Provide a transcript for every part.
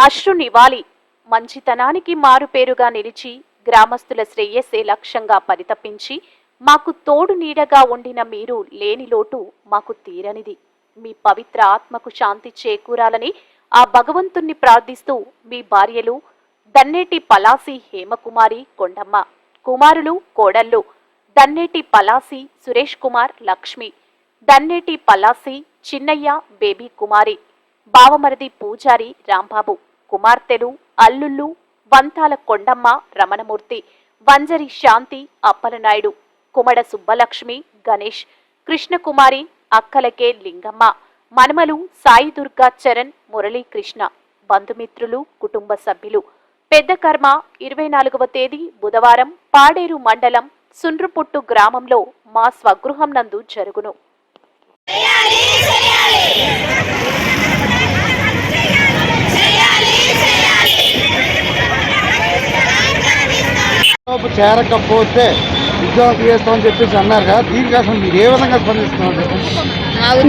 అశ్రు నివాలి మంచితనానికి మారుపేరుగా నిలిచి గ్రామస్తుల శ్రేయస్సే లక్ష్యంగా పరితపించి మాకు తోడు నీడగా ఉండిన మీరు లేని లోటు మాకు తీరనిది. మీ పవిత్ర ఆత్మకు శాంతి చేకూరాలని ఆ భగవంతుణ్ణి ప్రార్థిస్తూ మీ భార్యలు దన్నేటి పలాసి హేమకుమారి కొండమ్మ కుమారులు కోడళ్ళు దన్నేటి పలాసి సురేష్ కుమార్ లక్ష్మి దన్నేటి పలాసి చిన్నయ్య బేబీ కుమారి బావమరిది పూజారి రాంబాబు కుమార్తెలు అల్లుళ్ళు వంతాల కొండమ్మ రమణమూర్తి వంజరి శాంతి అప్పలనాయుడు కుమడ సుబ్బలక్ష్మి గణేష్ కృష్ణకుమారి అక్కలకే లింగమ్మ మనమలు సాయి దుర్గా చరణ్ మురళీకృష్ణ బంధుమిత్రులు కుటుంబ సభ్యులు. పెద్ద కర్మ ఇరవై నాలుగవ తేదీ బుధవారం పాడేరు మండలం సుండ్రుపుట్టు గ్రామంలో మా స్వగృహం నందు జరుగును. చేరకపోతే ఉద్యోగం తీసేస్తామని చెప్పేసి అన్నారు కదా దీనికోసం మీరు ఏ విధంగా స్పందిస్తున్నారు?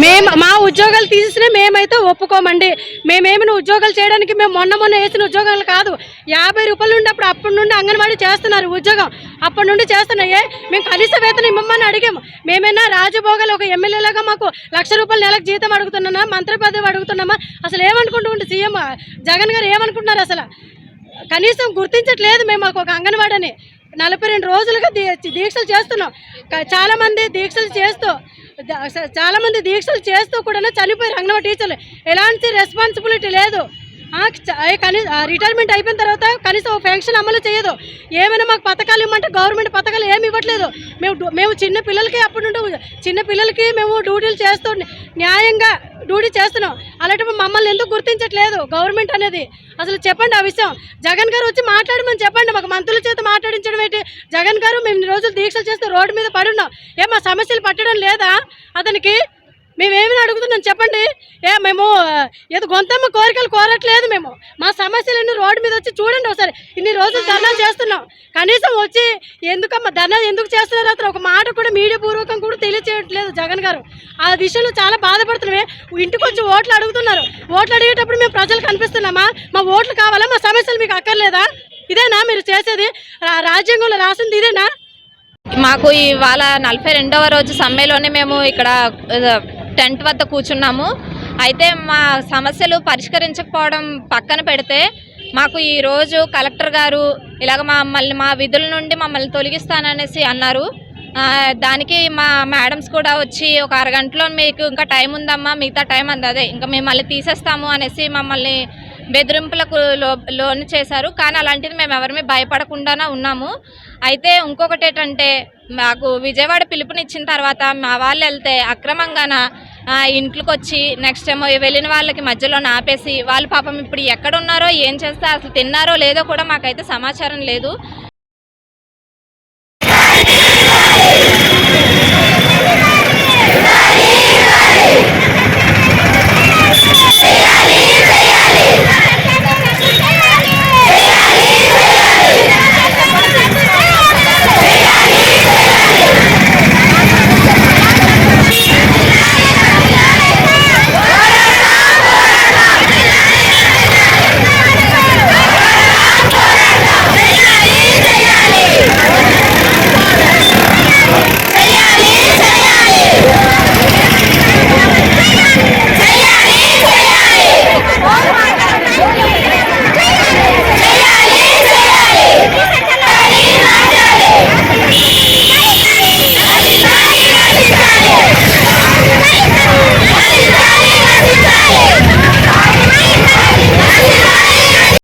మేము మా ఉద్యోగాలు తీసినా మేమైతే ఒప్పుకోమండి. మేమేమైనా ఉద్యోగాలు చేయడానికి మేము మొన్న మొన్న వేసిన ఉద్యోగాలు కాదు. యాభై రూపాయలు నుండి అప్పుడు అప్పటి నుండి అంగన్వాడీ చేస్తున్నారు ఉద్యోగం. అప్పటి నుండి చేస్తున్నాయే. మేము కనీస వేతనం ఇమ్మని అడిగాము. మేమైనా రాజభోగాలు ఒక ఎమ్మెల్యేలాగా మాకు లక్ష రూపాయలు నెలకు జీతం అడుగుతున్నామా? మంత్రి పదవి అడుగుతున్నామా? అసలు ఏమనుకుంటుంటే సీఎం? జగన్ గారు ఏమనుకుంటున్నారు అసలు? కనీసం గుర్తించట్లేదు మేము మాకు ఒక అంగన్వాడని. నలభై రెండు రోజులుగా దీ- దీక్షలు చేస్తున్నాం. చాలామంది దీక్షలు చేస్తూ చాలామంది దీక్షలు చేస్తూ కూడా చనిపోయారు అంగన్వాడీ టీచర్లు. ఎలాంటి రెస్పాన్సిబిలిటీ లేదు. రిటైర్మెంట్ అయిపోయిన తర్వాత కనీసం పెన్షన్ అమలు చేయదు. ఏమైనా మాకు పథకాలు ఇవ్వమంటే గవర్నమెంట్ పథకాలు ఏమి ఇవ్వట్లేదు. మేము మేము చిన్న పిల్లలకి అప్పుడు నుండి చిన్న పిల్లలకి మేము డ్యూటీలు చేస్తూ న్యాయంగా డ్యూటీ చేస్తున్నాం. అలాంటి మమ్మల్ని ఎందుకు గుర్తించట్లేదు గవర్నమెంట్ అనేది? అసలు చెప్పండి ఆ విషయం. జగన్ గారు వచ్చి మాట్లాడమని చెప్పండి. మాకు మంత్రుల చేత మాట్లాడించడం ఏంటి? జగన్ గారు మేము ఇన్ని రోజులు దీక్షలు చేస్తే రోడ్డు మీద పడున్నాం ఏ మా సమస్యలు పట్టడం లేదా? అతనికి మేమేమి అడుగుతున్నాం చెప్పండి? ఏ మేము ఏదో గొంతమ్మ కోరికలు కోరట్లేదు మేము. మా సమస్యలన్నీ రోడ్డు మీద వచ్చి చూడండి ఒకసారి. ఇన్ని రోజులు ధర్నా చేస్తున్నాం. కనీసం వచ్చి ఎందుకమ్మా ధర్నా ఎందుకు చేస్తున్నారు అతను? ఒక మాట కూడా మీడియా పూర్వకం కూడా తెలియచేయట్లేదు జగన్ గారు. ఆ విషయంలో చాలా బాధపడుతున్నామే. ఇంటికి వచ్చి ఓట్లు అడుగుతున్నారు. ఓట్లు అడిగేటప్పుడు మేము ప్రజలు కనిపిస్తున్నామా? మా ఓట్లు కావాలా? మా సమస్యలు మీకు అక్కర్లేదా? ఇదేనా మీరు చేసేది? రాజ్యాంగంలో రాసింది ఇదేనా? మాకు ఇవాళ నలభై రెండవ రోజు సమ్మెలోనే మేము ఇక్కడ టెంట్ వద్ద కూర్చున్నాము. అయితే మా సమస్యలు పరిష్కరించకపోవడం పక్కన పెడితే మాకు ఈరోజు కలెక్టర్ గారు ఇలాగ మమ్మల్ని మా విధుల నుండి మమ్మల్ని తొలగిస్తాననేసి అన్నారు. దానికి మా మేడమ్స్ కూడా వచ్చి ఒక అరగంటలో మీకు ఇంకా టైం ఉందమ్మా మిగతా టైం అంది. అదే ఇంకా మిమ్మల్ని తీసేస్తాము అనేసి మమ్మల్ని బెదిరింపులకు లో లోను చేశారు. కానీ అలాంటిది మేము ఎవరిమీ భయపడకుండానే ఉన్నాము. అయితే ఇంకొకటి ఏంటంటే మాకు విజయవాడ పిలుపునిచ్చిన తర్వాత మా వాళ్ళు వెళ్తే అక్రమంగాన ఇంట్లోకి వచ్చి నెక్స్ట్ ఏమో వెళ్ళిన వాళ్ళకి మధ్యలో ఆపేసి వాళ్ళు పాపం ఇప్పుడు ఎక్కడ ఉన్నారో ఏం చేస్తే అసలు తిన్నారో లేదో కూడా మాకైతే సమాచారం లేదు.